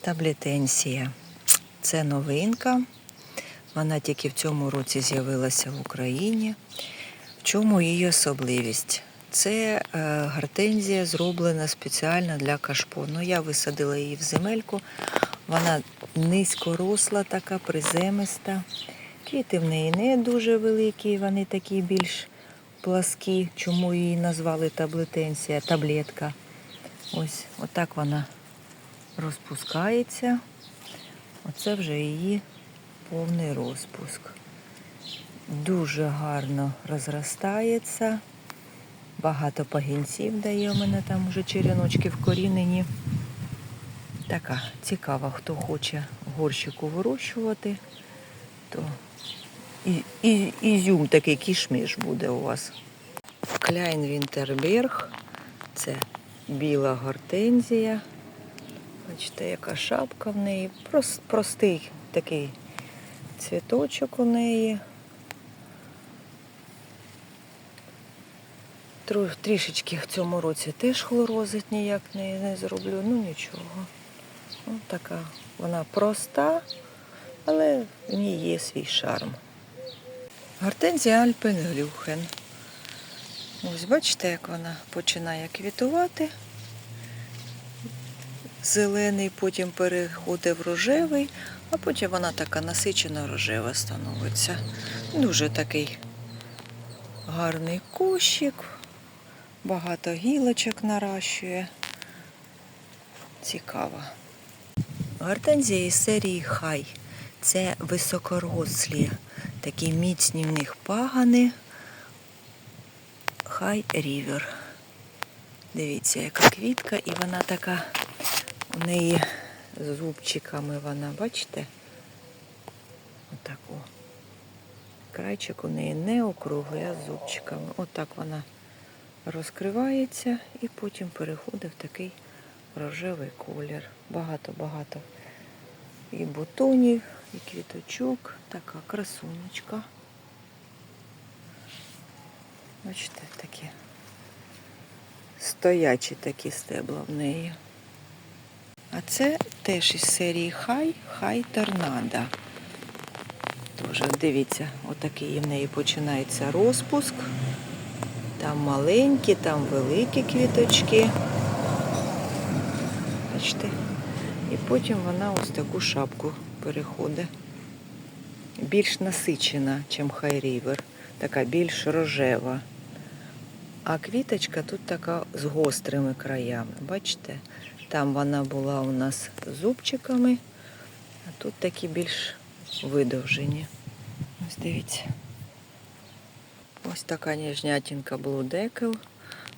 Таблетенсія. Це новинка. Вона тільки в цьому році з'явилася в Україні. В чому її особливість? Це е, гортензія зроблена спеціально для кашпо. Ну, я висадила її в земельку. Вона низькоросла, така приземиста. Квіти в неї не дуже великі, вони такі більш пласкі. Чому її назвали таблетенсія, таблетка. Ось отак вона розпускається. Оце вже її повний розпуск. Дуже гарно розростається. Багато пагінців дає. У мене там вже череночки вкорінені. Така цікава, хто хоче горщику вирощувати, то і, і, ізюм такий кішміш буде у вас. Кляйн Вінтерберг. Це біла гортензія. Бачите, яка шапка в неї. Простий такий цвіточок у неї. Трішечки в цьому році теж хлорозить ніяк не, не зроблю. Ну нічого. Ну, така вона проста, але в ній є свій шарм. Гортензія Альпенглюхен. Ось бачите, як вона починає квітувати. Зелений, потім переходить в рожевий, а потім вона така насичена рожева становиться. Дуже такий гарний кущик, багато гілочок наращує. Цікаво. Гортензія із серії Хай. Це високорослі, такі міцні в них пагани. Хай Рівер. Дивіться, яка квітка, і вона така, у неї з зубчиками вона, бачите? Отаку. Крайчик у неї не округлий, а з зубчиками. Отак вона розкривається і потім переходить в такий рожевий колір. Багато-багато і бутонів, і квіточок. Така красунечка. Бачите, такі стоячі такі стебла в неї. А це теж із серії Хай, Хай Торнадо. Тож, дивіться, отакий в неї починається розпуск. Там маленькі, там великі квіточки. Бачите? І потім вона ось таку шапку переходить. Більш насичена, ніж Хай Рівер. Така більш рожева. А квіточка тут така з гострими краями. Бачите? Там вона була у нас зубчиками, а тут такі більш видовжені. Ось дивіться. Ось така ніжнятінка Blue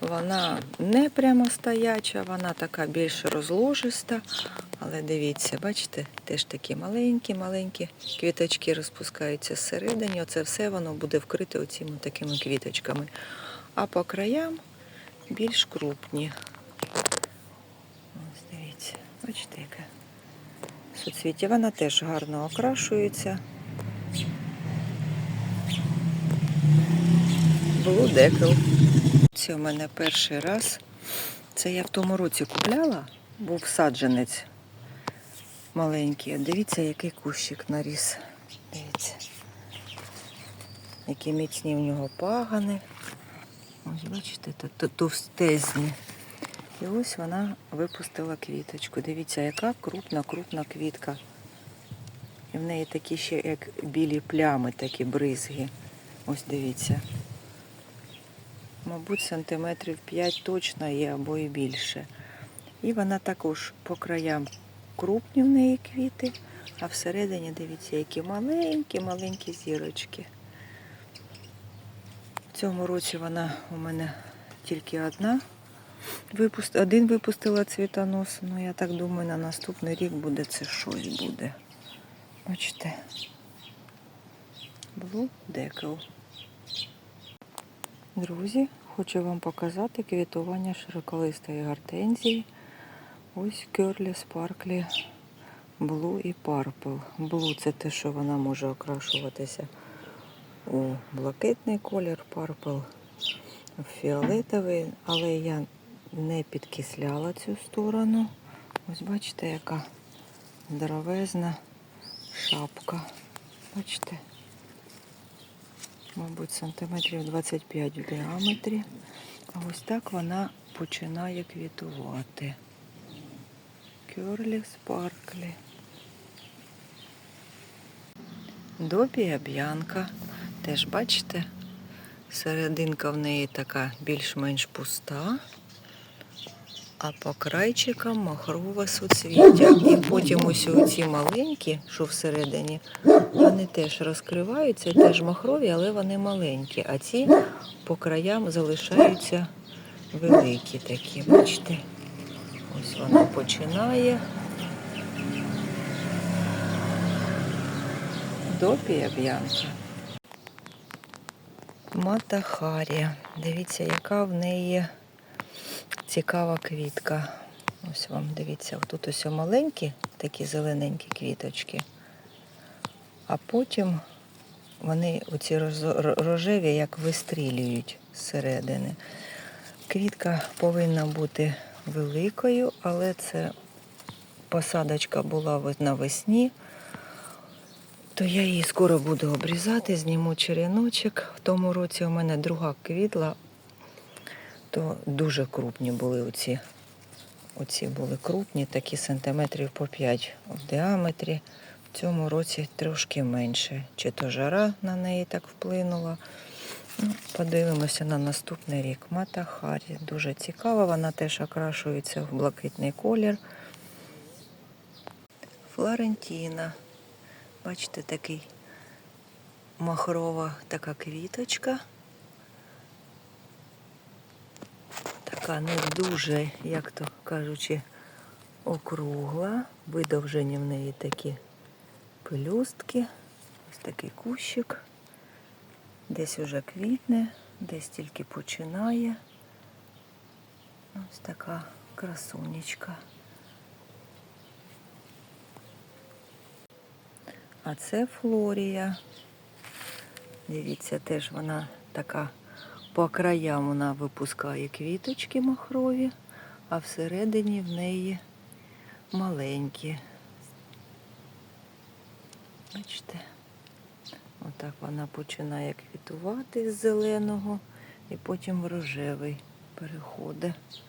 Вона не прямо стояча, вона така більш розложиста. Але дивіться, бачите, теж такі маленькі-маленькі квіточки розпускаються зсередині. Оце все воно буде вкрите оціми такими квіточками. А по краям більш крупні. Ось дивіться, бачите, яке суцвіття. Вона теж гарно окрашується. Blue Decal. Це у мене перший раз. Це я в тому році купляла, був саджанець маленький. Дивіться, який кущик наріс. Дивіться. Які міцні в нього пагани. Ось бачите, товстезні. І ось вона випустила квіточку. Дивіться, яка крупна-крупна квітка. І в неї такі ще як білі плями, такі бризги. Ось дивіться. Мабуть, сантиметрів 5 точно є або і більше. І вона також по краям крупні в неї квіти, а всередині, дивіться, які маленькі-маленькі зірочки. В цьому році вона у мене тільки одна. Випуст... Один випустила цвітонос. Ну, я так думаю, на наступний рік буде це щось буде. Бачите. Blue Decal. Друзі, хочу вам показати квітування широколистої гортензії. Ось Curly Sparkly Blue і Purple. Blue це те, що вона може окрашуватися у блакитний колір, в фіолетовий, але я не підкисляла цю сторону. Ось бачите, яка здоровезна шапка. Бачите? Мабуть, сантиметрів 25 в діаметрі. А ось так вона починає квітувати. Кьорлі спарклі. Добія б'янка. Теж бачите, серединка в неї така більш-менш пуста, а по крайчикам махрове суцвіття. І потім ось ці маленькі, що всередині, вони теж розкриваються, теж махрові, але вони маленькі. А ці по краям залишаються великі такі. Бачите? Ось вона починає. Допія б'янка. Матахарія. Дивіться, яка в неї цікава квітка. Ось вам дивіться, тут ось маленькі такі зелененькі квіточки. А потім вони оці рожеві як вистрілюють зсередини. Квітка повинна бути великою, але це посадочка була навесні. То я її скоро буду обрізати, зніму череночок. В тому році у мене друга квітла, то дуже крупні були оці. Оці були крупні, такі сантиметрів по 5 в діаметрі. В цьому році трошки менше. Чи то жара на неї так вплинула. Ну, подивимося на наступний рік. Мата Харі. Дуже цікава, вона теж окрашується в блакитний колір. Флорентіна. Бачите, такий махрова така квіточка. Така не дуже, як то кажучи, округла. Видовжені в неї такі пелюстки. Ось такий кущик. Десь уже квітне, десь тільки починає. Ось така красунечка. А це Флорія. Дивіться, теж вона така по краям вона випускає квіточки махрові, а всередині в неї маленькі. Бачите? Отак вона починає квітувати з зеленого і потім в рожевий переходить.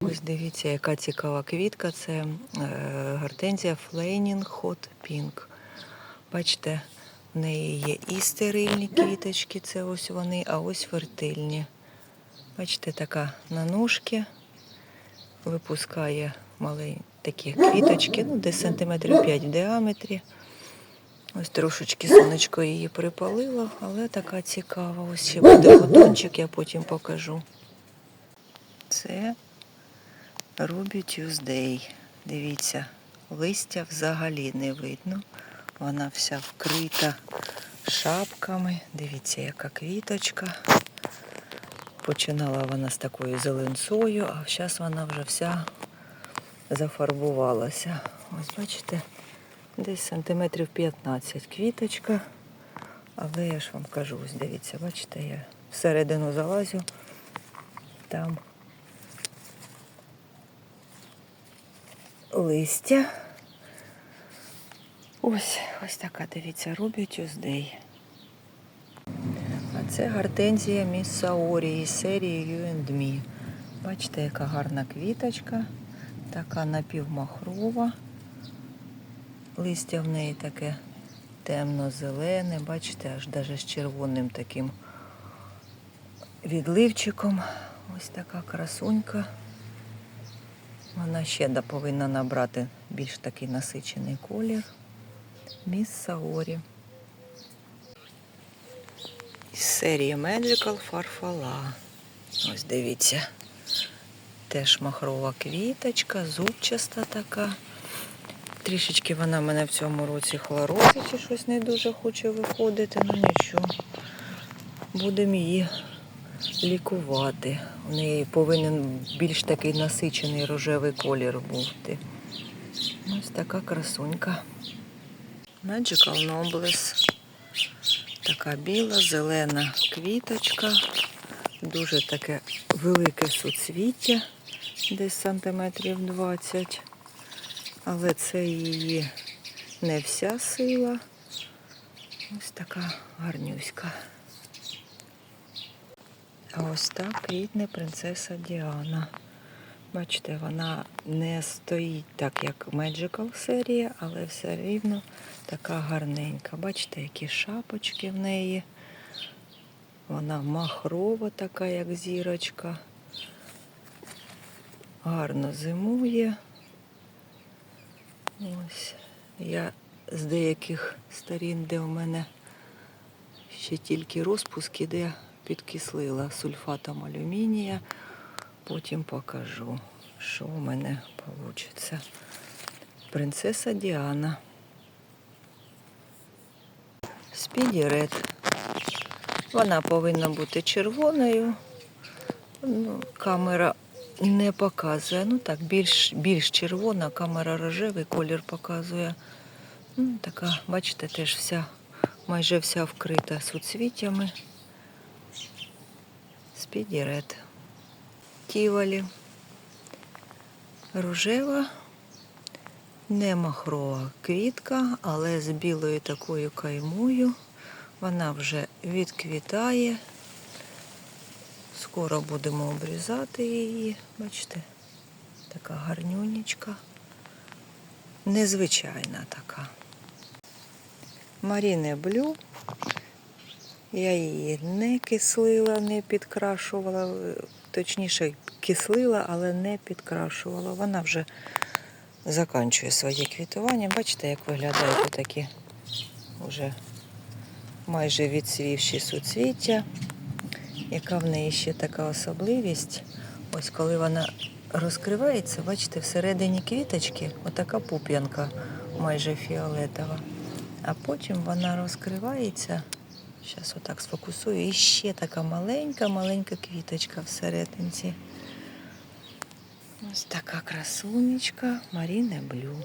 Ось дивіться, яка цікава квітка. Це е, гортензія Flaming Hot Pink. Бачите, в неї є і стерильні квіточки, це ось вони, а ось фертильні. Бачите, така на ножки випускає маленькі такі квіточки, ну десь сантиметрів 5 в діаметрі. Ось трошечки сонечко її припалило, але така цікава. Ось ще буде бутончик, я потім покажу. Це Ruby Tuesday. Дивіться, листя взагалі не видно. Вона вся вкрита шапками. Дивіться, яка квіточка. Починала вона з такою зеленцою, а зараз вона вже вся зафарбувалася. Ось бачите, десь сантиметрів 15 квіточка. Але я ж вам кажу, ось дивіться, бачите, я всередину залазю, там листя. Ось, ось така, дивіться, Ruby Tuesday. А це гортензія Міс Саорі із серії You and Me. Бачите, яка гарна квіточка, така напівмахрова. Листя в неї таке темно-зелене, бачите, аж даже з червоним таким відливчиком. Ось така красунька. Вона ще повинна набрати більш такий насичений колір. Міс Саорі. Із серії Magical Farfalla. Ось дивіться. Теж махрова квіточка, зубчаста така. Трішечки вона мене в цьому році хлорозить і щось не дуже хоче виходити, ну нічого. Будемо її лікувати. У неї повинен більш такий насичений рожевий колір бути. Ось така красунька. Magical Nobles. Така біла, зелена квіточка. Дуже таке велике суцвіття, десь сантиметрів 20. Але це її не вся сила. Ось така гарнюська. А ось так квітне принцеса Діана. Бачите, вона не стоїть так, як Magical серія, але все рівно така гарненька. Бачите, які шапочки в неї. Вона махрова така, як зірочка. Гарно зимує. Ось. Я з деяких сторін, де в мене ще тільки розпуски, де підкислила сульфатом алюмінія. Потім покажу, що у мене вийде. Принцеса Діана. Спіді Ред. Вона повинна бути червоною. Ну, камера не показує. Ну так, більш, більш червона, камера рожевий колір показує. Ну, така, бачите, теж вся, майже вся вкрита суцвіттями. Спіді Ред. Тівалі. Рожева, не махрова квітка, але з білою такою каймою. Вона вже відквітає. Скоро будемо обрізати її. Бачите, така гарнюнечка. Незвичайна така. Маріне Блю. Я її не кислила, не підкрашувала, точніше кислила, але не підкрашувала. Вона вже закінчує своє квітування. Бачите, як виглядають такі вже майже відсвівші суцвіття. Яка в неї ще така особливість? Ось коли вона розкривається, бачите, всередині квіточки отака пуп'янка майже фіолетова. А потім вона розкривається. Зараз отак сфокусую. І ще така маленька-маленька квіточка всерединці. Ось така красунечка Марина Блю.